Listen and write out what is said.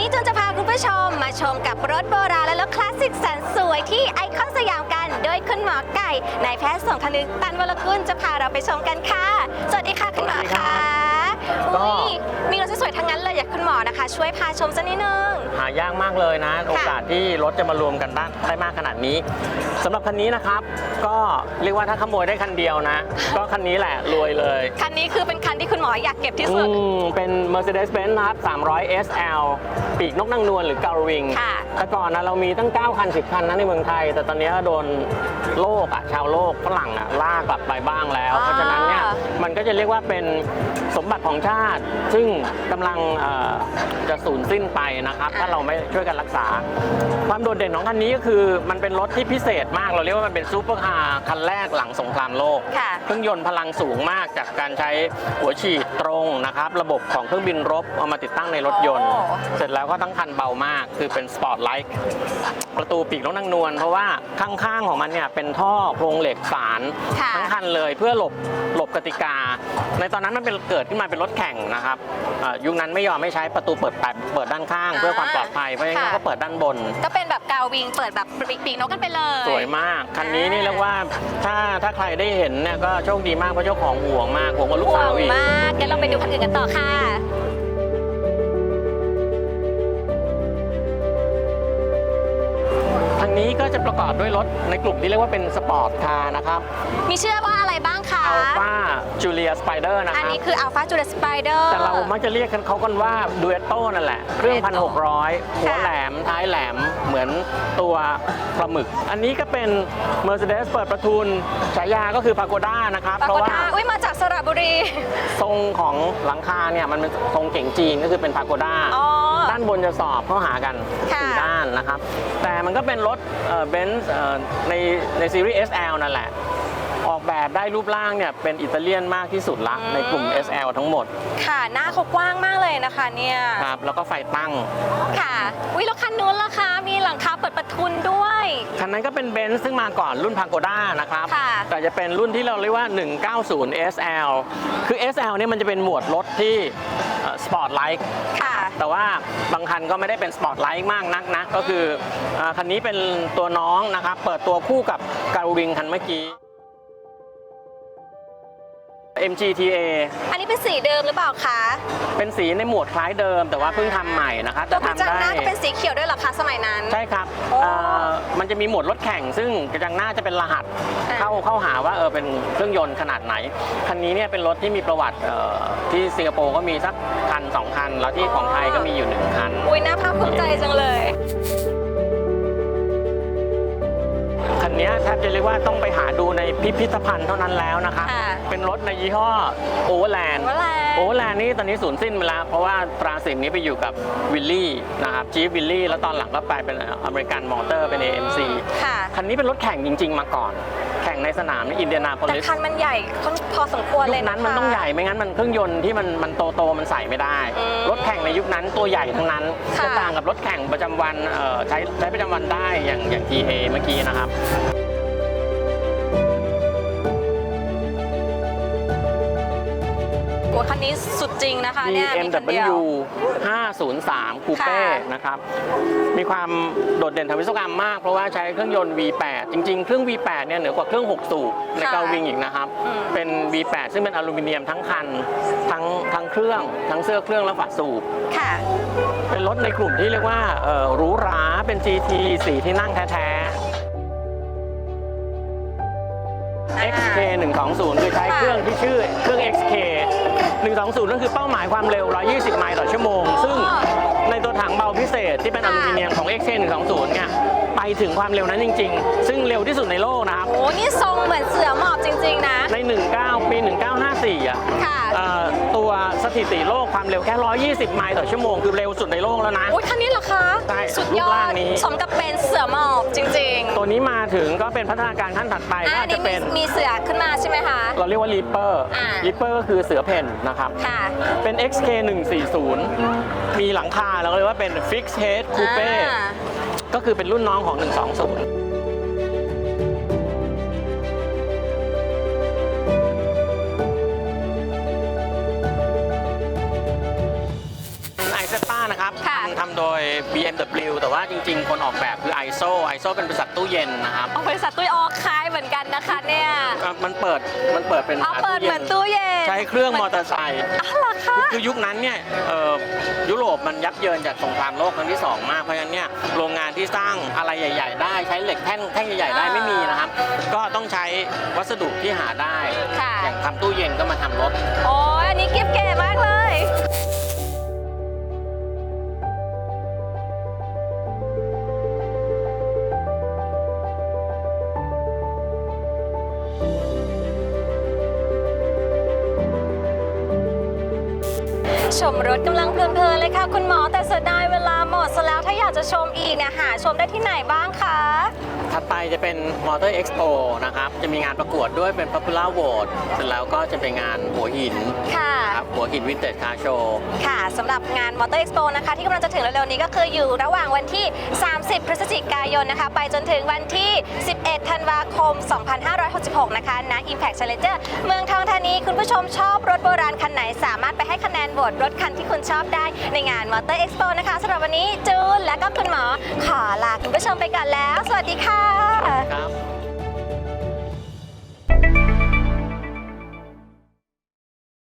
วันนี้จูนจะพาคุณผู้ชมมาชมกับรถโบราณและรถคลาสสิกแสนสวยที่ไอคอนสยามกัน โดยคุณหมอไก่นายแพทย์สงธนึกตันวรกุลจะพาเราไปชมกันค่ะ สวัสดีค่ะคุณหมอค่ะ ก็อุ๊ยมีรถสวยๆทั้งนั้นเลยอยากคุณหมอนะคะ ช่วยพาชมสักนิดนึง หายากมากเลยนะ โอกาสที่รถจะมารวมกันได้ได้มากขนาดนี้สำหรับคันนี้นะครับ ก็เรียกว่าถ้าขโมยได้คันเดียวนะ ก็คันนี้แหละรวยเลย คันนี้คือเป็นคันที่คุณหมออยากเก็บที่อืสุดมเป็น Mercedes-Benz นะครับ 300 SL ปีกนกนางนวลหรือ g a r w i n g ค่ะแต่ก่อนนะเรามีตั้ง 9 คัน 10 คันนะในเมืองไทย แต่ตอนนี้โดนโลกอะชาวโลกฝรั่งอะล่ากลับไปบ้างแล้วอ่าเพราะฉะนั้นเนี่ยมันก็จะเรียกว่าเป็นสมบัติของชาติซึ่งกำลังเอ่อจะสูญสิ้นไปนะครับ ถ้าเราไม่ช่วยกันรักษา ความโดดเด่นของคันนี้ก็คือ มันเป็นรถที่พิเศษมาก เราเรียกว่ามันเป็นซูเปอร์คาร์คันแรกหลังสงครามโลกค่ะเครื่องยนต์พลังสูงมากจากการใช้หัวฉีดตรงนะครับ ระบบของเครื่องบินรบเอามาติดตั้งในรถยนต์โอ้เสร็จแล้วก็ทั้งคันเบามาก คือเป็นสปอร์ตไลท์ประตูปีกนกนางนวลเพราะว่าข้างๆของมันเนี่ยเป็นท่อโครงเหล็กสารค่ะทั้งคันเลยเพื่อหลบหลบกติกา ในตอนนั้นมันเป็นเกิดขึ้นมาเป็นรถแข่งนะครับเอ่อยุคนั้นไม่ยอมไม่ใช้ประตูเปิดแปดเปิดด้านข้าง เพื่อความปลอดภัยเพราะฉะนั้นค่ะก็เปิดด้านบน ก็เป็นแบบกาววิงเปิดแบบปีกนกกันไปเลย สวยมาก คันนี้นี่เรียกว่าถ้าถ้าใครได้เห็นเนี่ยก็โชคดีมากเพราะเจ้าของห่วงมากห่วงกว่าลูกห่วสางวอีก มากงั้นเราไปดูคันอื่นกันต่อค่ะ นนี้ก็จะประกอบด้วยรถในกลุ่มที่เรียกว่าเป็นสปอร์ตคาร์นะครับมีชื่อว่าอะไรบ้างคะอัลฟาจูเลียสไปเดอร์นะอันครับนี้คือ Alpha Julius Spider แต่เรามักจะเรียกกันเขากันว่าดูเอตโต้นั่นแหละ เครื่อง Duetto 1,600หัวแหลม ท้ายแหลมเหมือนตัวปลาหมึก อันนี้ก็เป็น Mercedes เปิดประทุนฉายาก็คือพาโกด้านะครับ ปราเพราะกฏว่าว่าอุ้ยมาจากสระบุรี ทรงของหลังคาเนี่ยมันเป็นทรงเก่งจีนก็คือเป็นพาโกด้า อ๋อ ด้านบนจะสอบเข้าหากันค่ะสี่ด้านนะครับ แต่มันก็เป็นรถเบนซ์ในในซีรีส์ SL นั่นแหละ ออกแบบได้รูปร่างเนี่ยเป็นอิตาเลียนมากที่สุดละในกลุ่ม SL ทั้งหมด ค่ะหน้าเขากว้างมากเลยนะคะเนี่ยครับแล้วก็ไฟตั้งค่ะอุ้ยแล้วคันนู้นล่ะคะมีหลังคาเปิดประทุนด้วย คันนั้นก็เป็นเบนซ์ซึ่งมาก่อนรุ่นพาโกด้านะครับค่ะแต่จะเป็นรุ่นที่เราเรียกว่า 190 SL คือ SL เนี่ยมันจะเป็นหมวดรถที่ส ปอร์ตไลท์ค่ะ แต่ว่าบางคันก็ไม่ได้เป็นสปอร์ตไลท์มากนักนะก็คืออ่าคันนี้เป็นตัวน้องนะครับ เปิดตัวคู่กับการวิงคันเมื่อกี้ MGTA อันนี้เป็นสีเดิมหรือเปล่าคะ เป็นสีในหมวดคล้ายเดิม แต่ว่าเพิ่งทำใหม่นะครับตัวกระทำจังหได้น้าก็เป็นสีเขียวด้วยเหรอคะสมัยนั้น ใช่ครับโอ้เอ่อมันจะมีหมวดรถแข่ง ซึ่งกระจังหน้าจะเป็นรหัสอ่า เข้าเข้าหาว่าเออเป็นเครื่องยนต์ขนาดไหน คันนี้เนี่ยเป็นรถที่มีประวัติเอ่อที่สิงคโปร์ก็มีสักคันสองคัน แล้วที่ของไทยก็มีอยู่หนึ่งคัน อุ้ยน่าภาคภูมิใจจังเลย คันนี้แทบจะเรียกว่าต้องไปหาดูในพิพิธภัณฑ์เท่านั้นแล้วนะครับ ค่ะเป็นรถในยี่ห้อโอเวอร์แลนด์ Overland โอเวอร์แลนด์นี่ตอนนี้สูญสิ้นไปแล้ว เพราะว่าตราสินนี้ไปอยู่กับวิลลี่นะครับจีฟวิลลี่แล้วตอนหลังก็ไปเป็นอเมริกันมอเตอร์เป็น AMC ค่ะ คันนี้เป็นรถแข่งจริง ๆ มาก่อนแข่ง ในสนามอินเดียนาโพแต่ลิสคันมันใหญ่พอสมควรยุเลยคนะนั้นมันคะต้องใหญ่ไม่งั้นมันเครื่องยนต์ที่มันมันโตโตๆมันใส่ไม่ได้ อืมรถแข่งในยุคนั้นตัวใหญ่ทั้งนั้นค่ะ จะต่างกับรถแข่งประจำวันเอ่อใช้ใช้ประจำวันได้อย่างอย่าง TA เมื่อกี้นะครับ คันนี้สุดจริงนะคะเนี่ยมีคันเดียว BMW 503 คูเป้ค่ะนะครับ มีความโดดเด่นทางวิศวกรรมมาก เพราะว่าใช้เครื่องยนต์ V8 จริง ๆ เครื่อง V8 เนี่ยเหนือกว่าเครื่อง 6 สูบในเกาวิงอีกนะครับอืมเป็น V8 ซึ่งเป็นอลูมิเนียมทั้งคัน ทั้งทั้งเครื่อง ทั้งเสื้อเครื่องและฝาสูบค่ะเป็นรถในกลุ่มที่เรียกว่าเอ่อหรูหราเป็น GT สีที่นั่งแท้ๆ XK 120คือใช้เครื่องที่ชื่อเครื่อง XK 120 ก็คือเป้าหมายความเร็ว 120 ไมล์ต่อชั่วโมง ซึ่งในตัวถังเบาพิเศษที่เป็นอลูมิเนียมของ XC120 เนี่ย ไปถึงความเร็วนั้นจริง ๆ ซึ่งเร็วที่สุดในโลกนะครับ โอ้นี่ทรงเหมือนเสือหมอบจริง ๆ นะ ใน 19 ปี 1954อะค่ะเอ่อตัวสถิติโลกความเร็วแค่ 120 ไมล์ต่อชั่วโมงคือเร็วสุดในโลกแล้วนะ โอ้ยคันนี้เหรอคะ ใช่สุดยรูอปร่าด งนี้ สมกับเป็นเสือหมอบจริงตัวนี้มาถึงก็เป็นพัฒนาการขั้นถัดไปๆก็อ่าอาจนี่จะมีเป็น มีเสือขึ้นมาใช่ไหมคะ เราเรียกว่าลิปเปอร์อ่าลิปเปอร์ก็คือเสือเพ่นนะครับ ค่ะ เป็น XK 140มีหลังคาแล้วก็เรียกว่าเป็น Fixed Head Coupe อ่า ก็คือเป็นรุ่นน้องของ 120 ทำทำโดย BMW แต่ว่าจริงๆ คนออกแบบคือ ISO ISO เป็นบริษัทตู้เย็นนะครับเอาบริษัทตุ้ยออกคล้ายเหมือนกันนะคะเนี่ย อะมันเปิดมันเปิดเป็นเอาเปิดเหมือนตู้เย็นใช้เครื่องมอเตอร์ไซค์ อ้าวเหรอคะคือยุคนั้นเนี่ยเอ่อยุโรปมันยับเยินจากสงครามโลกครั้งที่ 2 มาก เพราะฉะนั้นเนี่ยโรงงานที่สร้างอะไรใหญ่ ๆ ได้ใช้เหล็กแท่งแท่งใหญ่ ๆ ได้ไม่มีนะครับ ก็ต้องใช้วัสดุที่หาได้ ค่ะ อย่างทำตู้เย็นก็มาทำรถ โอ้ยอันนี้กิฟเก๋มากเลย ชมรถกำลังเพลินๆเลยค่ะ คุณหมอแต่เสียดายเวลาหมดซะแล้วถ้าอยากจะชมอีกเนี่ยหาชมได้ที่ไหนบ้างคะ ไปจะเป็น Motor Expo นะครับ จะมีงานประกวดด้วยเป็น Popular Vote เสร็จแล้วก็จะเป็นงานหัวหินค่ะครับหัวหินวินเทจคาร์โชว์ค่ะสำหรับงาน Motor Expo นะคะ ที่กำลังจะถึงเร็วๆนี้ก็คืออยู่ระหว่างวันที่ 30 พฤศจิกายนนะคะ ไปจนถึงวันที่ 11 ธันวาคม 2566 นะคะณ Impact Challenger เมืองทองธานีคุณผู้ชมชอบรถโบราณคันไหน สามารถไปให้คะแนนโหวตรถคันที่คุณชอบได้ในงาน Motor Expo นะคะสำหรับวันนี้จูนและก็คุณหมอขอลาคุณผู้ชมไปก่อนแล้ว สวัสดีค่ะ ครับ